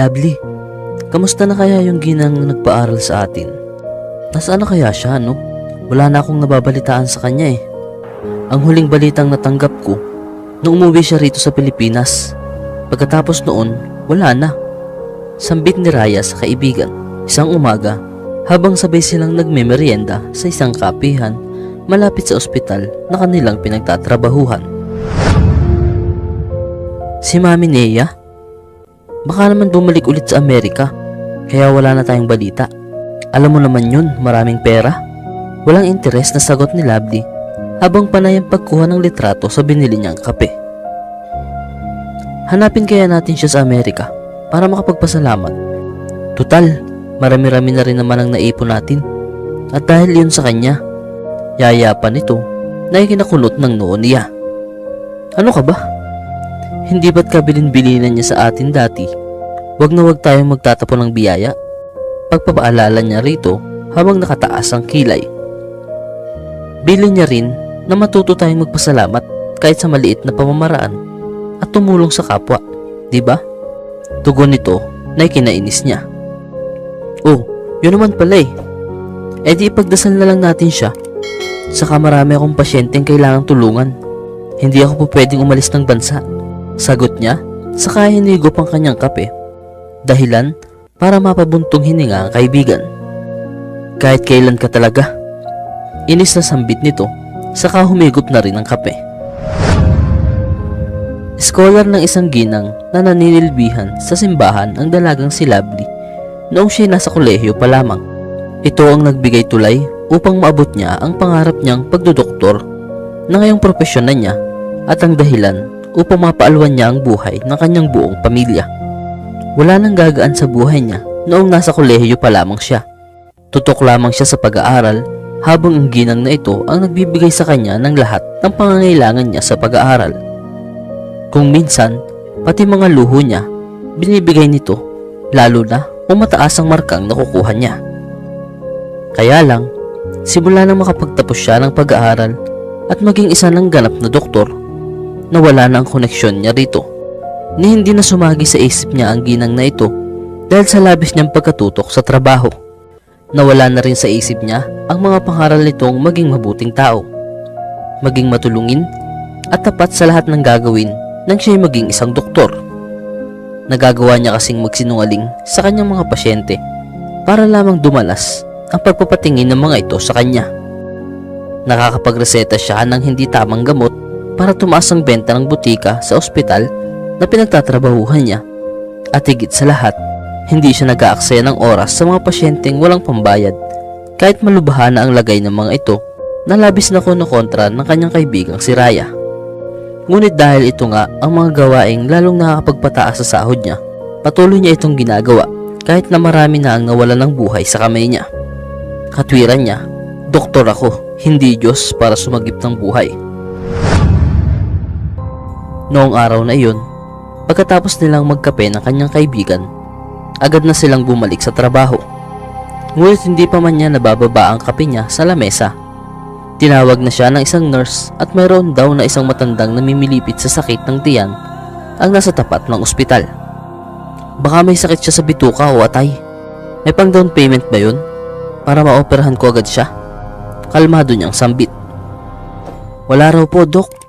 Lovely, kamusta na kaya yung ginang nagpaaral sa atin? Nasaan na kaya siya, no? Wala na akong nababalitaan sa kanya eh. Ang huling balitang natanggap ko, nung umuwi siya rito sa Pilipinas. Pagkatapos noon, wala na. Sambit ni Raya sa kaibigan. Isang umaga, habang sabay silang nagmemeryenda sa isang kapihan malapit sa ospital na kanilang pinagtatrabahuhan. Si Mami Nea? Baka naman bumalik ulit sa Amerika, kaya wala na tayong balita. Alam mo naman yun, maraming pera. Walang interes na sagot ni Lovely habang panay ang pagkuha ng litrato sa binili niyang kape. Hanapin kaya natin siya sa Amerika para makapagpasalamat. Tutal, marami-rami na rin naman ang naipon natin. At dahil yun sa kanya, yayapan ito na ikinakulot ng noon niya. Ano ka ba? Hindi ba't kabilin-bilinan niya sa atin dati? Huwag na huwag tayong magtatapon ng biyaya. Pagpapaalala niya rito habang nakataas ang kilay. Bili niya rin na matuto tayong magpasalamat kahit sa maliit na pamamaraan at tumulong sa kapwa, di ba? Tugon nito na ikinainis niya. Oh, yun naman pala eh. E di ipagdasal na lang natin siya. Saka marami akong pasyenteng kailangang tulungan. Hindi ako po pwedeng umalis ng bansa. Sagot niya, saka hinigop ang kanyang kape. Dahilan para mapabuntong hininga ang kaibigan. Kahit kailan ka talaga. Inis na sambit nito, saka humigop na rin ang kape. Scholar ng isang ginang na naninilbihan sa simbahan ang dalagang si Lovely noong siya nasa kolehiyo pa lamang. Ito ang nagbigay tulay upang maabot niya ang pangarap niyang pagdodoktor na ngayong profesyon na niya at ang dahilan upang mapaalwan niya ang buhay ng kanyang buong pamilya. Wala nang gagaan sa buhay niya noong nasa kolehiyo pa lamang siya. Tutok lamang siya sa pag-aaral habang ang ginang na ito ang nagbibigay sa kanya ng lahat ng pangangailangan niya sa pag-aaral. Kung minsan, pati mga luho niya, binibigay nito, lalo na kung mataas ang markang nakukuha niya. Kaya lang, simula nang makapagtapos siya ng pag-aaral at maging isa ng ganap na doktor, nawala na ang koneksyon niya rito. Ni hindi na sumagi sa isip niya ang ginang na ito dahil sa labis niyang pagkatutok sa trabaho. Nawala na rin sa isip niya ang mga pangaral nitong maging mabuting tao, maging matulungin at tapat sa lahat ng gagawin nang siya'y maging isang doktor. Nagagawa niya kasing magsinungaling sa kanyang mga pasyente para lamang dumalas ang pagpapatingin ng mga ito sa kanya. Nakakapagreseta siya ng hindi tamang gamot para tumaas ang benta ng butika sa ospital na pinagtatrabahuhan niya. At higit sa lahat, hindi siya nag-aaksaya ng oras sa mga pasyenteng walang pambayad kahit malubahan na ang lagay ng mga ito na labis na kontra ng kanyang kaibigang si Raya. Ngunit dahil ito nga ang mga gawaing lalong nakakapagpataas sa sahod niya, patuloy niya itong ginagawa kahit na marami na ang nawala ng buhay sa kamay niya. Katwiran niya, doktor ako, hindi Diyos para sumagip ng buhay. Noong araw na iyon, pagkatapos nilang magkape ng kanyang kaibigan, agad na silang bumalik sa trabaho. Ngunit hindi pa man niya nabababa ang kape niya sa lamesa. Tinawag na siya ng isang nurse at mayroon daw na isang matandang namimilipit sa sakit ng tiyan ang nasa tapat ng ospital. Baka may sakit siya sa bituka o atay. May pang down payment ba yun? Para maoperahan ko agad siya. Kalmado niyang sambit. Wala raw po, Dok.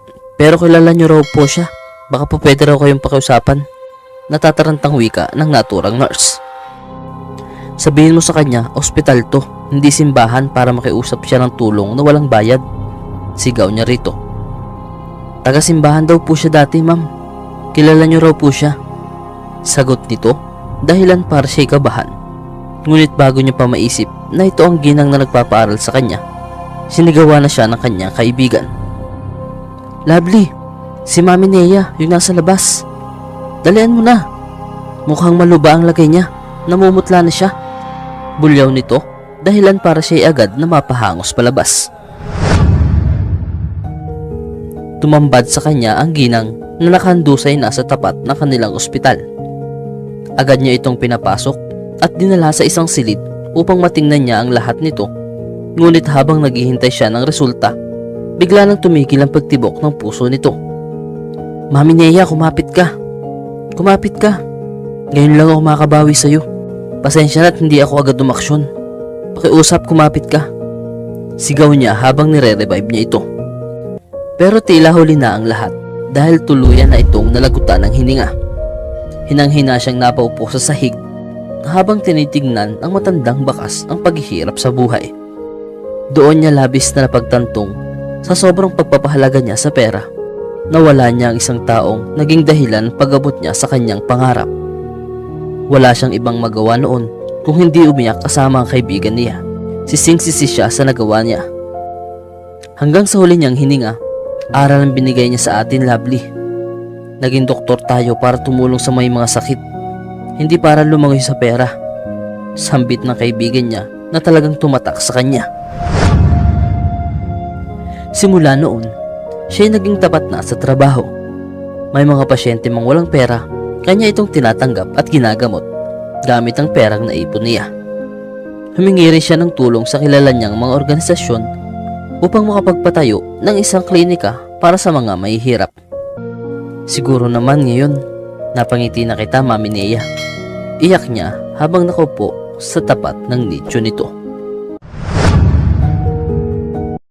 Pero kilala niyo raw po siya. Baka po pwede raw kayong pakiusapan. Natatarantang wika ng naturang nurse. Sabihin mo sa kanya, ospital to, hindi simbahan para makiusap siya ng tulong na walang bayad. Sigaw niya rito. Taga-simbahan daw po siya dati, ma'am. Kilala niyo raw po siya. Sagot nito, dahilan para siya'y kabahan. Ngunit bago niya pa maisip na ito ang ginang na nagpapaaral sa kanya, sinigawa na siya ng kanyang kaibigan. Lovely, si Mami Nea yung nasa labas. Dalian mo na. Mukhang maluba ang lagay niya. Namumutla na siya. Bulyaw nito, dahilan para siya agad na mapahangos palabas. Tumambad sa kanya ang ginang na nakahandusay nasa tapat ng kanilang ospital. Agad niya itong pinapasok at dinala sa isang silid upang matingnan niya ang lahat nito. Ngunit habang naghihintay siya ng resulta, bigla nang tumigil ang pagtibok ng puso nito. Mami Nea, kumapit ka. Kumapit ka. Ngayon lang ako makabawi sa'yo. Pasensya na't hindi ako agad umaksyon. Pakiusap kumapit ka. Sigaw niya habang nire-revive niya ito. Pero tila huli na ang lahat dahil tuluyan na itong nalagutan ng hininga. Hinang-hina siyang napaupo sa sahig habang tinitignan ang matandang bakas ang paghihirap sa buhay. Doon niya labis na napagtantong sa sobrang pagpapahalaga niya sa pera. Nawala niya ang isang taong naging dahilan pag-abot niya sa kanyang pangarap. Wala siyang ibang magawa noon kung hindi umiyak kasama ang kaibigan niya. Sising-sisi siya sa nagawa niya. Hanggang sa huli niyang hininga, aral ang binigay niya sa atin, Lovely. Naging doktor tayo para tumulong sa may mga sakit, hindi para lumangoy sa pera. Sambit ng kaibigan niya na talagang tumatak sa kanya. Simula noon, siya naging tapat na sa trabaho. May mga pasyente mang walang pera, kanya itong tinatanggap at ginagamot gamit ang perang naipon niya. Humingi rin siya ng tulong sa kilala niyang mga organisasyon upang makapagpatayo ng isang klinika para sa mga mahihirap. Siguro naman ngayon, napangiti na kita, Mami Nea. Iyak niya habang nakaupo sa tapat ng nicho nito.